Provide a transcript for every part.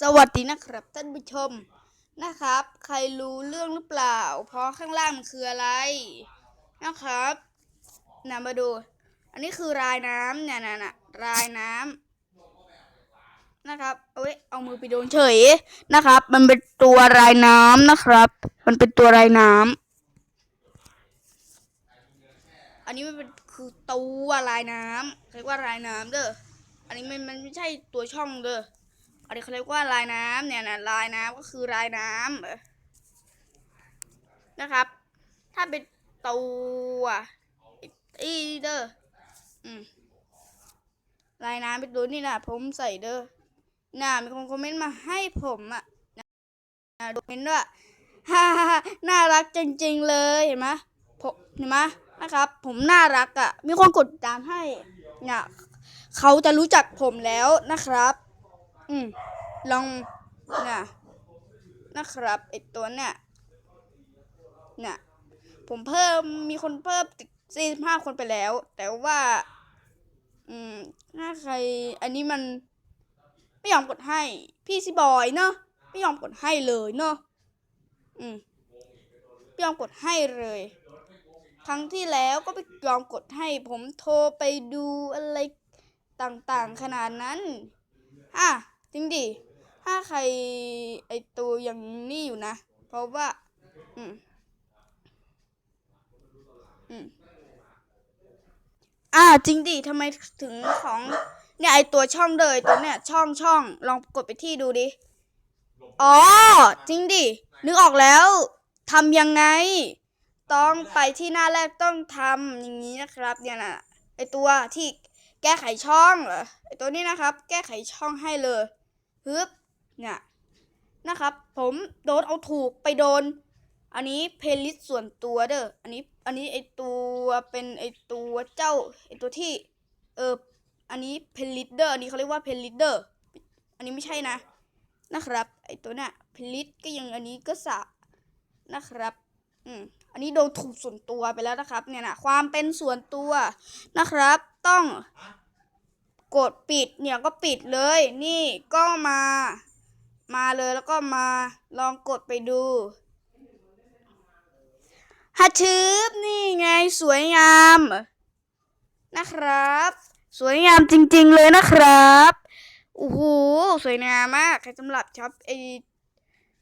สวัสดีนะครับท่านผู้ชมนะครับ ใครรู้เรื่องหรือเปล่า เพราะข้างล่างมันคืออะไรนะครับนะมาดู อันนี้คือรายน้ำเนี่ยนะนะรายน้ำนะครับเอาไว้เอามือไปโดนเฉยนะครับ มันเป็นตัวรายน้ำนะครับ มันเป็นตัวรายน้ำอันนี้มันเป็นคือตัวรายน้ำเรียกว่ารายน้ำเด้ออันนี้มันมันไม่ใช่ตัวช่องเด้อ อันนี้เขาเรียกว่าลายน้ำเนี่ยนะลายน้ำก็คือลายน้ำเออนะครับ ถ้าเป็นตัวอีเดออืมลายน้ำเป็นตัวนี่นะผมใส่เด้อน่ามีคนคอมเมนต์มาให้ผมอะนะดูเมนต์ว่าฮ่าฮ่าฮ่าน่ารักจริง ๆ เลยเห็นไหมผมเห็นไหมนะครับ ผมน่ารักอะมีคนกดตามให้เนี่ยเขาจะรู้จักผมแล้วนะครับ อืม ลองนี่ยนะครับไอตัวเนี่ยนี่ยผมเพิ่มมีคนเพิ่มติดสี่ห้าคนไปแล้ว แต่ว่า อืม ถ้าใคร อันนี้มัน ไม่ยอมกดให้ พี่ซิบอยเนาะไม่ยอมกดให้เลยเนาะอืมไม่ยอมกดให้เลย ครั้งที่แล้วก็ไปยอมกดให้ ผมโทรไปดูอะไรต่างๆขนาดนั้น อะ จริงดิ ถ้าใครไอตัวยังนี่อยู่นะ เพราะว่า อืม อืม อ่า จริงดิทำไมถึงของ เนี่ยไอตัวช่องเลยตัวเนี่ย ช่องช่องลองกดไปที่ดูดิ อ๋อ จริงดิ นึกออกแล้วทำยังไง ต้องไปที่หน้าแรกต้องทำอย่างนี้นะครับเนี่ยนะไอตัวที่แก้ไขช่องเหรอไอตัวนี้นะครับ แก้ไขช่องให้เลย ฮึบเนี่ยนะครับ ผมโดนเอาถูกไปโดน อันนี้เพลย์ลิสต์ส่วนตัวเด้ออันนี้อันนี้ไอตัวเป็นไอตัวเจ้าไอตัวที่เอออันนี้เพลย์ลิสเด้ออันนี้เขาเรียกว่าเพลย์ลิสเด้ออันนี้ไม่ใช่นะนะครับ ไอตัวเนี่ยเพลย์ลิสก็ยังอันนี้ก็สะนะครับอืมอันนี้โดนถูกส่วนตัวไปแล้วนะครับ เนี่ยนะความเป็นส่วนตัวนะครับ ต้อง กดปิดเนี่ยก็ปิดเลย นี่ก็มา มาเลยแล้วก็มาลองกดไปดูฮัชืบนี่ไงสวยงาม นะครับ สวยงามจริงๆเลยนะครับโอ้โหสวยงามมากใครสำหรับช็อปไอ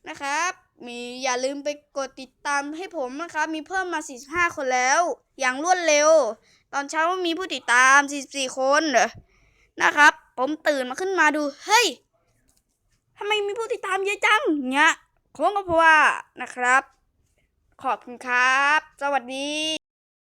นะครับ มีอย่าลืมไปกดติดตามให้ผมนะครับ มีเพิ่มมา 45 คนแล้ว อย่างรวดเร็ว ตอนเช้ามีผู้ติดตาม 44 คน นะครับ ผมตื่นมาขึ้นมาดู เฮ้ยทำไมมีผู้ติดตามเยอะจังเงี้ยคงก็เพราะว่านะครับ ขอบคุณครับ สวัสดี